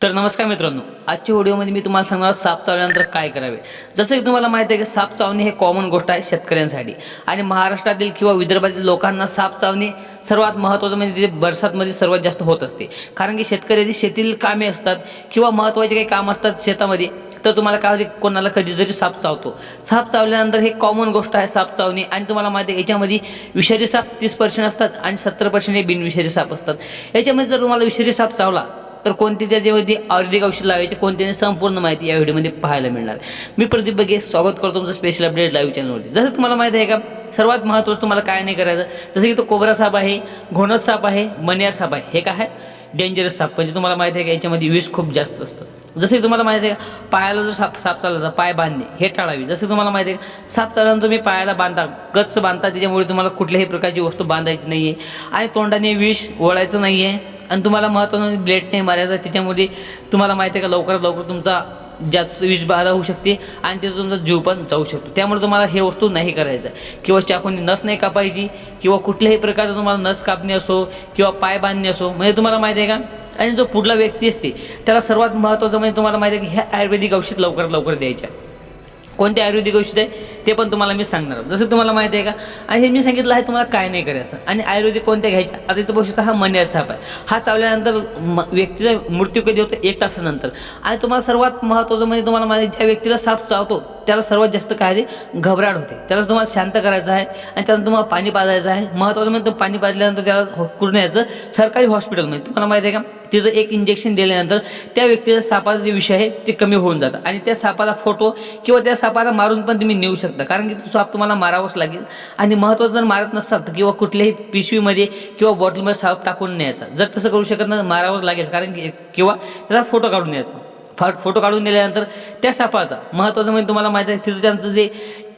तर नमस्कार मित्रांनो आजच्या व्हिडिओमध्ये मी तुम्हाला सांगणार साप चावल्यानंतर काय करावे. जसं की तुम्हाला माहिती आहे की साप चावणे हे कॉमन गोष्ट आहे शेतकऱ्यांसाठी. आणि महाराष्ट्रातील किंवा विदर्भातील लोकांना साप चावणे सर्वात महत्त्वाचं म्हणजे ते बरसातमध्ये सर्वात जास्त होत असते. कारण की शेतकऱ्याची शेतीतील कामे असतात किंवा महत्त्वाचे काही काम असतात शेतामध्ये तर तुम्हाला काय होते कोणाला कधीतरी साप चावतो. साप चावल्यानंतर हे कॉमन गोष्ट आहे साप चावणे. आणि तुम्हाला माहिती आहे याच्यामध्ये विषारी साप तीस पर्सेंट असतात आणि सत्तर पर्सेंट हे बिनविषारी साप असतात. याच्यामध्ये जर तुम्हाला विषारी साप चावला तर कोणती त्याच्यामध्ये आयुर्वेदिक औषध लावायचे कोणत्याने संपूर्ण माहिती या व्हिडिओमध्ये पाहायला मिळणार. मी प्रदीप बघे स्वागत करतो तुमचं स्पेशल अपडेट लाईव्ह चॅनलवरती जसं तुम्हाला माहिती आहे का सर्वात महत्त्वाचं तुम्हाला काय नाही करायचं जसं की तो कोबरा साप आहे घोणस साप आहे मनियार साप आहे हे काय? आहे डेंजरस साप. म्हणजे तुम्हाला माहिती आहे का याच्यामध्ये विष खूप जास्त असतं. जसं तुम्हाला माहिती आहे का पायाला जर साप साप चालला तर पाय बांधणे हे टाळावी. जसं तुम्हाला माहिती आहे का साप चालल्यानंतर तुम्ही पायाला बांधता गच्च बांधता त्याच्यामुळे तुम्हाला कुठल्याही प्रकारची वस्तू बांधायची नाही आहे आणि तोंडाने विष ओळायचं नाही आहे आणि तुम्हाला महत्त्वाचं म्हणजे ब्लेड नाही मारायचा त्याच्यामुळे तुम्हाला माहिती आहे का लवकरात लवकर तुमचा जास्त विषबाधा होऊ शकते आणि तिथं तुमचा जीव पण जाऊ शकतो. त्यामुळे तुम्हाला हे वस्तू नाही करायचं. किंवा चाकूने नस नाही कापायची किंवा कुठल्याही प्रकारचं तुम्हाला नस कापणे असो किंवा पाय बांधणे असो म्हणजे तुम्हाला माहिती आहे का? आणि जो पुढला व्यक्ती असते त्याला सर्वात महत्त्वाचं म्हणजे तुम्हाला माहिती आहे की ह्या आयुर्वेदिक औषध लवकरात लवकर द्यायच्या. कोणते आयुर्वेदिक औषध आहे? ते पण तुम्हाला मी सांगणार आहोत. जसं तुम्हाला माहिती आहे का आणि हे मी सांगितलं आहे तुम्हाला काय नाही करायचं. आणि आयुर्वेदिक कोणत्या घ्यायच्या? आता इथं बघू शकता हा मनियार साप आहे. हा चावल्यानंतर म व्यक्तीचा मृत्यू कधी होतो? एक तासानंतर. आणि तुम्हाला सर्वात महत्त्वाचं म्हणजे तुम्हाला माहिती ज्या व्यक्तीला साप चावतो त्याला सर्वात जास्त काय आहे घबराट होते. त्याला तुम्हाला शांत करायचं आहे आणि त्याला तुम्हाला पाणी पाजायचं आहे. महत्त्वाचं म्हणजे पाणी पाजल्यानंतर त्याला हो, कुठून यायचं? सरकारी हॉस्पिटलमध्ये तुम्हाला माहिती आहे का तिथं एक इंजेक्शन दिल्यानंतर त्या व्यक्तीचा सापाचा जे विषय आहे ते कमी होऊन जातं. आणि त्या सापाला फोटो किंवा त्या सापाला मारून पण तुम्ही नेऊ शकता. कारण की तो साप तुम्हाला मारावाच लागेल. आणि महत्त्वाचं जर मारत नसाल तर किंवा कुठल्याही पिशवीमध्ये किंवा बॉटलमध्ये साप टाकून न्यायचा. जर तसं करू शकत नाही मारावंच लागेल. कारण की किंवा त्याचा फोटो काढून न्यायचा. फा फोटो काढून दिल्यानंतर त्या सापाचा महत्त्वाचं म्हणजे तुम्हाला माहिती आहे तिथं त्यांचं जे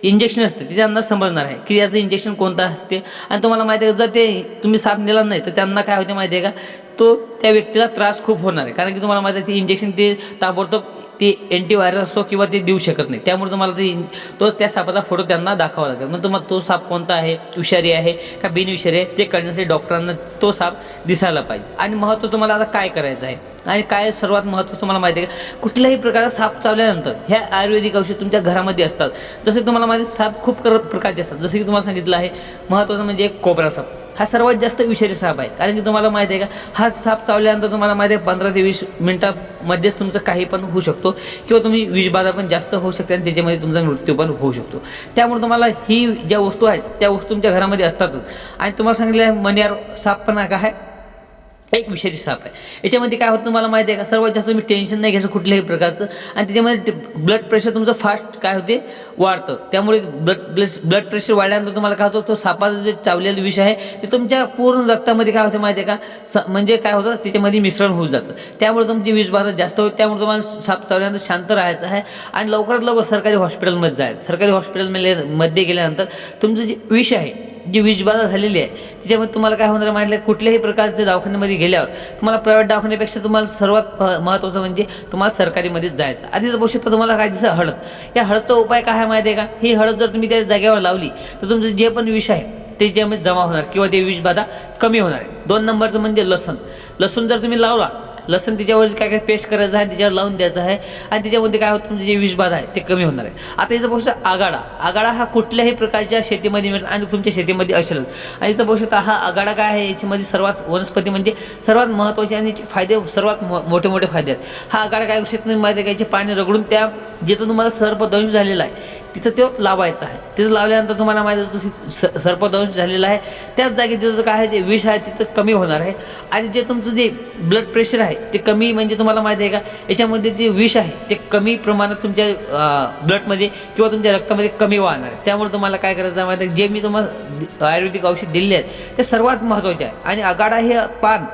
इंजेक्शन असते ते त्यांना समजणार आहे. की याचं इंजेक्शन कोणतं असते? आणि तुम्हाला माहिती आहे जर ते तुम्ही साप नेला नाही तर त्यांना काय होते माहिती आहे का? तो त्या व्यक्तीला त्रास खूप होणार आहे. कारण की तुम्हाला माहिती आहे ते इंजेक्शन ते ताबडतोब ते अँटीव्हायरस असो किंवा ते देऊ शकत नाही. त्यामुळे तुम्हाला ते तो त्या सापाचा फोटो त्यांना दाखवा लागेल. मग तुम्हाला तो साप कोणता आहे? विषारी आहे का बिनविषारी आहे? ते कळण्यासाठी डॉक्टरांना तो साप दिसायला पाहिजे. आणि महत्त्व तुम्हाला आता काय करायचं आहे? आणि काय सर्वात महत्त्वाचं तुम्हाला माहिती आहे का? कुठल्याही प्रकारचा साप चावल्यानंतर ह्या आयुर्वेदिक औषध तुमच्या घरामध्ये असतात. जसं की तुम्हाला माहिती साप खूप कर प्रकारचे असतात. जसं की तुम्हाला सांगितलं आहे महत्त्वाचं म्हणजे एक कोबरा साप. हा सर्वात जास्त विषारी साप आहे. कारण की तुम्हाला माहिती आहे का हा साप चावल्यानंतर तुम्हाला माहिती आहे पंधरा ते वीस मिनटामध्येच तुमचं काही पण होऊ शकतो. किंवा तुम्ही विषबाधा पण जास्त होऊ शकते आणि त्याच्यामध्ये तुमचा मृत्यू पण होऊ शकतो. त्यामुळे तुम्हाला ही ज्या वस्तू आहेत त्या वस्तू तुमच्या घरामध्ये असतातच. आणि तुम्हाला सांगितलं आहे मनियार साप पण काय आहे एक विषारी साप आहे याच्यामध्ये काय होतं तुम्हाला माहिती आहे का? सर्वात जास्त तुम्ही टेन्शन नाही घ्यायचं कुठल्याही प्रकारचं. आणि त्याच्यामध्ये ब्लड प्रेशर तुमचं फास्ट काय होते? वाढतं. त्यामुळे ब्लड ब्लड प्रेशर वाढल्यानंतर तुम्हाला काय होतं? तो सापाचं जे चावलेलं विष आहे ते तुमच्या पूर्ण रक्तामध्ये काय होतं माहिती आहे का? स म्हणजे काय होतं? त्याच्यामध्ये मिश्रण होऊन जातं. त्यामुळे तुमची विषबाधा जास्त होते. त्यामुळे तुम्हाला साप चावल्यानंतर शांत राहायचं आहे. आणि लवकरात लवकर सरकारी हॉस्पिटलमध्ये जायचं. सरकारी हॉस्पिटलमध्ये मध्ये गेल्यानंतर तुमचं जे विष आहे जी विषबाधा झालेली आहे त्याच्यामध्ये तुम्हाला काय होणार माहिती कुठल्याही प्रकारच्या दवाखान्यामध्ये गेल्यावर तुम्हाला प्रायव्हेट दवाखान्यापेक्षा तुम्हाला सर्वात महत्त्वाचं म्हणजे तुम्हाला सरकारीमध्येच जायचं आधी तर बघू शकता तुम्हाला काय दिसं हळद. या हळदचा उपाय काय आहे माहिती आहे का? ही हळद जर तुम्ही त्या जागेवर लावली तर तुमचं जे पण विष आहे ते ज्यामध्ये जमा होणार किंवा ते विषबाधा कमी होणार आहे. दोन नंबरचं म्हणजे लसूण. लसूण जर तुम्ही लावला लसण त्याच्यावर काय काय पेस्ट करायचं आहे त्याच्यावर लावून द्यायचं आहे. आणि त्याच्यामध्ये काय होतं तुमचं जे विषबाधा आहे ते कमी होणार आहे. आता इथं बघू शकता आगाडा. आगाडा हा कुठल्याही प्रकारच्या शेतीमध्ये मिळतो आणि तुमच्या शेतीमध्ये असेलच. आणि इथं बघू शकता हा आगाडा काय आहे याच्यामध्ये सर्वात वनस्पती म्हणजे सर्वात महत्त्वाचे आणि याचे फायदे सर्वात मोठे मोठे फायदे आहेत. हा आगाडा काय करू शकतो माहिती आहे का? याचे पाणी रगडून त्या जिथं तुम्हाला सर्पदंश झालेला आहे तिथं तो लावायचा आहे. तिथं लावल्यानंतर तुम्हाला माहिती आहे सर्पदंश झालेला आहे त्याच जागी तिथं काय आहे ते विष आहे तिथं कमी होणार आहे. आणि जे तुमचं जे ब्लड प्रेशर आहे ते कमी म्हणजे तुम्हाला माहिती आहे का याच्यामध्ये जे विष आहे ते कमी प्रमाणात तुमच्या ब्लडमध्ये किंवा तुमच्या रक्तामध्ये कमी वाहणार आहे. त्यामुळे तुम्हाला काय करायचं माहिती आहे जे मी तुम्हाला आयुर्वेदिक औषध दिले आहेत ते सर्वात महत्त्वाचे आहे. आणि आगाडा हे पान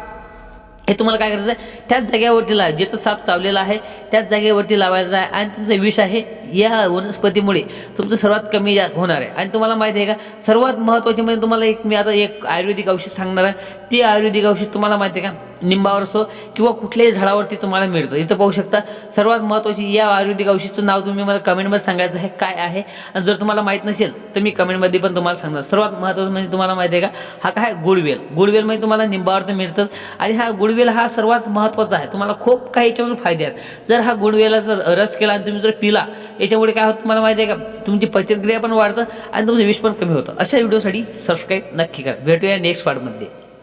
हे तुम्हाला काय करायचं आहे त्याच जागेवरती लावा. जिथं साप चावलेला आहे त्याच जागेवरती लावायचं आहे. आणि तुमचं विष आहे या वनस्पतीमुळे तुमचं सर्वात कमी होणार आहे. आणि तुम्हाला माहिती आहे का सर्वात महत्त्वाचे म्हणजे तुम्हाला एक मी आता एक आयुर्वेदिक औषध सांगणार आहे. ती आयुर्वेदिक औषध तुम्हाला माहिती आहे का निंबावर असो किंवा कुठल्याही झाडावरती तुम्हाला मिळतं. इथं पाहू शकता सर्वात महत्त्वाची या आयुर्वेदिक औषधीचं नाव तुम्ही मला कमेंटमध्ये सांगायचं आहे काय आहे? आणि जर तुम्हाला माहीत नसेल तर मी कमेंटमध्ये पण तुम्हाला सांगणार. सर्वात महत्त्वाचं म्हणजे तुम्हाला माहिती आहे का हा काय गुडवेल गुडवेल म्हणजे तुम्हाला निंबावर तर मिळतंच. आणि हा गुडवेल हा सर्वात महत्त्वाचा आहे. तुम्हाला खूप काही याच्यावर फायदे आहेत. जर हा गुडवेला जर रस केला आणि तुम्ही जर पिला याच्यामुळे काय होतं तुम्हाला माहिती आहे का तुमची पचनक्रिया पण वाढतं आणि तुमचं विष पण कमी होतं. अशा व्हिडिओसाठी सबस्क्राईब नक्की करा. भेटूया नेक्स्ट पार्टमध्ये